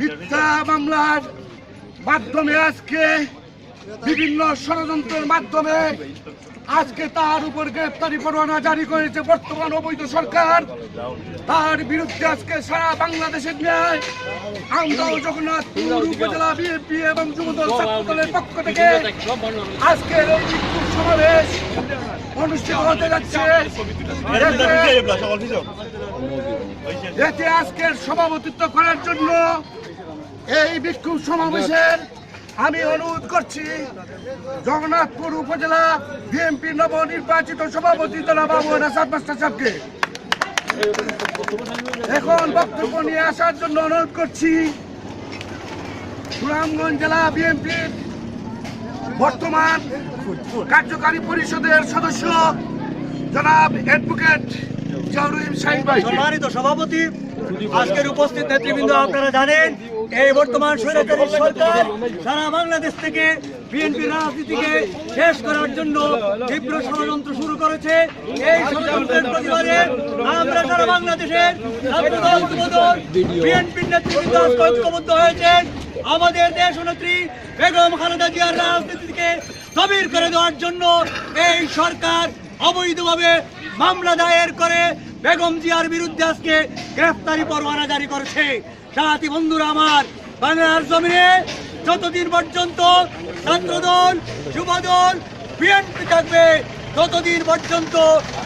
মিথ্যা মামলার মাধ্যমে আজকে বিভিন্ন ষড়যন্ত্রের মাধ্যমে আজকে তার উপর গ্রেপ্তারি পরোয়ানা জারি করেছে বর্তমান অবৈধ সরকার। তার বিরুদ্ধে আজকে সারা বাংলাদেশের ন্যায় আমরাও জগন্নাথপুর উপজেলা বিএনপি এবং যুবদল ছাত্রদলের পক্ষ থেকে আজকের এই বিক্ষোভ সমাবেশ অনুষ্ঠিত হতে যাচ্ছে। এতে আজকের সভাপতিত্ব করার জন্য এই বিক্ষোভ সমাবেশের আমি অনুরোধ করছি, জগন্নাথপুর উপজেলা বিএনপি নবনির্বাচিত সভাপতি সাহেবকে। এখন বক্তব্য নিয়ে আসার জন্য অনুরোধ করছি, সুনামগঞ্জ জেলা বিএনপির বর্তমান কার্যকারী পরিষদের সদস্য জনাব অ্যাডভোকেট জাহরুল শাহিন সম্মানিত সভাপতি, আজকের উপস্থিত নেতৃবৃন্দ আপনারা জানেন এই বর্তমান স্বৈরাচারী সরকার সারা বাংলাদেশ থেকে বিএনপি রাজনীতিকে শেষ করার জন্য তীব্র ষড়যন্ত্র শুরু করেছে। এই ষড়যন্ত্রের প্রতিবাদে আমরা সারা বাংলাদেশের বিএনপির আজকে ঐক্যবদ্ধ হয়েছেন আমাদের দেশ নেত্রী বেগম খালেদা জিয়ার রাজনীতিকে স্থবির করে দেওয়ার জন্য এই সরকার অবৈধভাবে মামলা দায়ের করে বেগম জিয়ার বিরুদ্ধে আজকে গ্রেফতারি পরোয়ানা জারি করেছে। সাথী বন্ধুরা আমার, বাংলার জমিনে যতদিন পর্যন্ত ছাত্রদল, যুবদল, বিএনপি থাকবে, ততদিন পর্যন্ত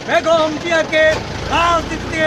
বেগম জিয়াকে রাজনীতিতে